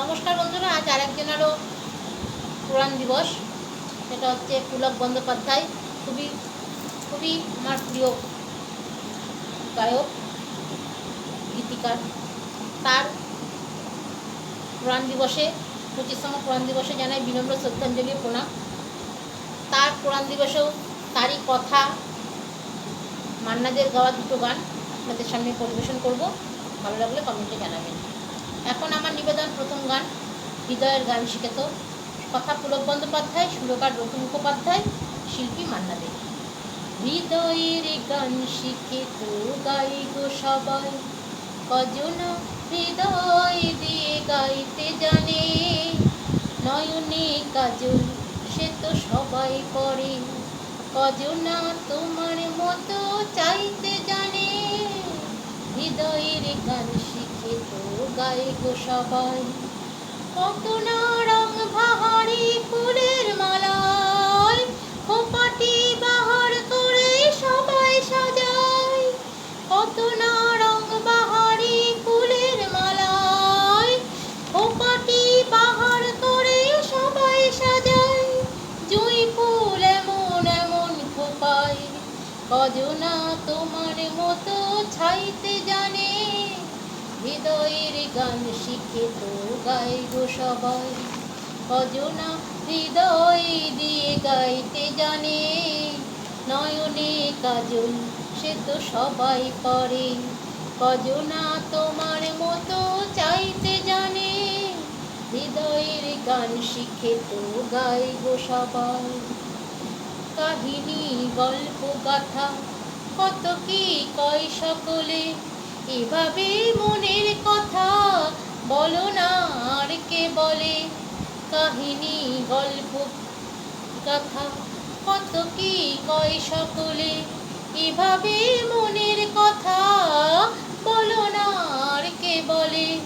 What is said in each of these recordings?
নমস্কার বন্ধুরা, আজ আরেকজনেরও পুরাণ দিবস। সেটা হচ্ছে পুলক বন্দ্যোপাধ্যায়, খুবই খুবই আমার প্রিয় গায়ক, গীতিকার। তার পুরাণ দিবসে, পঁচিশতম পুরাণ দিবসে জানাই বিনম্র শ্রদ্ধাঞ্জলি প্রণাম। তার পুরাণ দিবসেও তারই কথা মান্নাদের গাওয়া দুটো গান আপনাদের সামনে পরিবেশন করব। ভালো লাগলে কমেন্টে জানাবেন। এখন আমার নিবেদন প্রথম গান, হৃদয়ের গান শিখেত কথা পুলক বন্দ্যোপাধ্যায়, সুরকার রঘু মুখোপাধ্যায়, শিল্পী মান্না দেব। হৃদয়ের গান শিখে তো গাই গো সবাই। কজন হৃদয় দিয়ে গাইতে জানে? নয়নে কাজল, সে তো সবাই পড়ে। কজনা তোমার মতো চাইতে জানে? হৃদয়ের গান শিখে তো গায়ে গো সবাই কত না রং ফুলের মালায় খোপাটি বাহার করে সবাই সাজায় কত না রং বাহারি ফুলের মালায় বাহার করে সবাই সাজায় জুই ফুল এমন এমন খোপায় কজনা তোমার মতো ছাইতে হৃদয়ের গান শিখে তো গাই গো সবাই। কজনা হৃদয় দিয়ে গাইতে জানে, নয়নে কাজল সে তো সবাই করে। কজনা তোমার মতো চাইতে জানে, হৃদয়ের গান শিখে তো গাই গো সবাই। কাহিনী, গল্প, গাথা, কত কি কয় সকলে এভাবে মনের কথা বলো না আর কে বলে? কাহিনী, গল্প গাথা কত কি কয় সকলে? এভাবে মনের কথা বলো না আর কে বলে?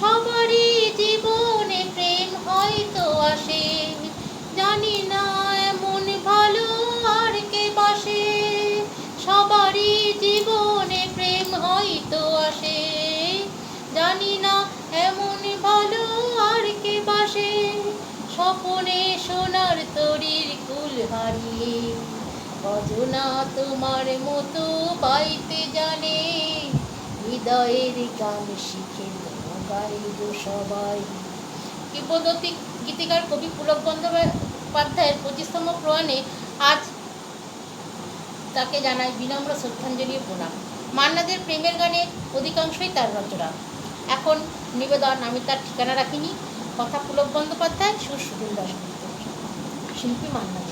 সবারই জীবনে প্রেম হয়তো আসে, জানি না হারিয়ে অজনা তোমার মতো বাইতে জানে। হৃদয়ের গান শিখে গাইব সবাই। কিংবদন্তি গীতিকার কবি পুলক বন্দ্যোপাধ্যায়ের পঁচিশতম প্রয়াণে আজ তাকে জানায় বিনম্র শ্রদ্ধাঞ্জলি প্রণাম। মান্নাদের প্রেমের গানে অধিকাংশই তার রচনা। এখন নিবেদন আমি তার ঠিকানা রাখিনি। কথা পুলক বন্দ্যোপাধ্যায়, সুর সুনীল দাসগুপ্ত শিল্পী মান্নাদের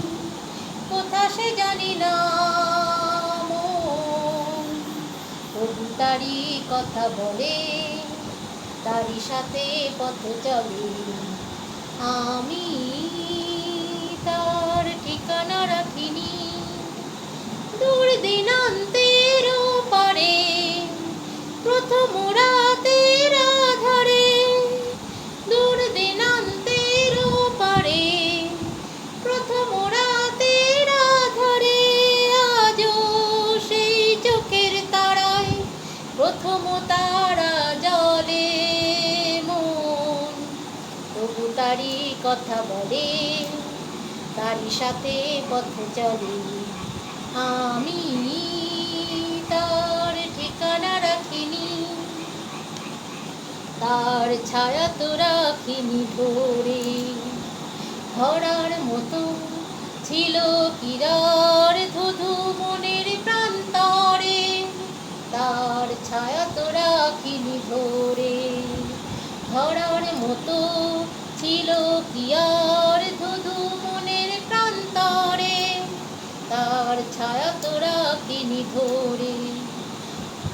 কোথা সে জানি না। তারি কথা বলে, তারই সাথে পথ চলে আমি তার ঠিকানা রাখিনি দূর দিনান্তের কথা বলে, তারই সাথে পথ চলে। আমি তার ঠিকানা রাখিনি, তার ছায়া তো রাখিনি ধরে। ধরার মতো ছিল কিরার ধুধু মনের প্রান্তরে, তার ছায়া তো রাখিনি ধরে। ধরার মতো ছিল কি ধুধু মনের প্রান্তরে। তার ছায়া তোরা তিনি ধরে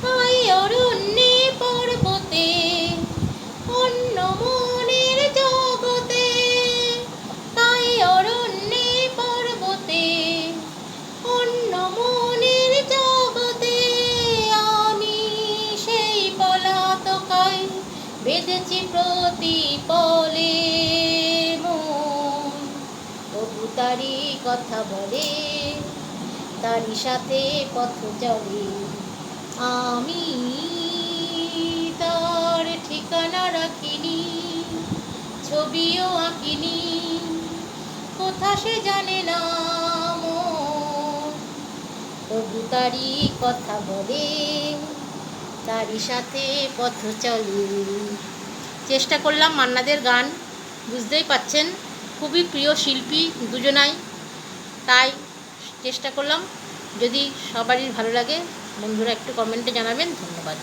তাই অরণ্যে পর্বতে অন্য যে প্রতি পলে তবু তারি কথা বলে, তারই সাথে পথ চলে। আমি তার ঠিকানা রাখিনি, ছবিও আঁকিনি, কোথা সে জানে না তবু তারই কথা বলে তারই সাথে পথ চলি চেষ্টা করলাম মান্নাদের গান, বুঝতেই পাচ্ছেন খুবই প্রিয় শিল্পী দুজনাই। তাই চেষ্টা করলাম, যদি সবারই ভালো লাগে, বন্ধুরা একটু কমেন্টে জানাবেন, ধন্যবাদ।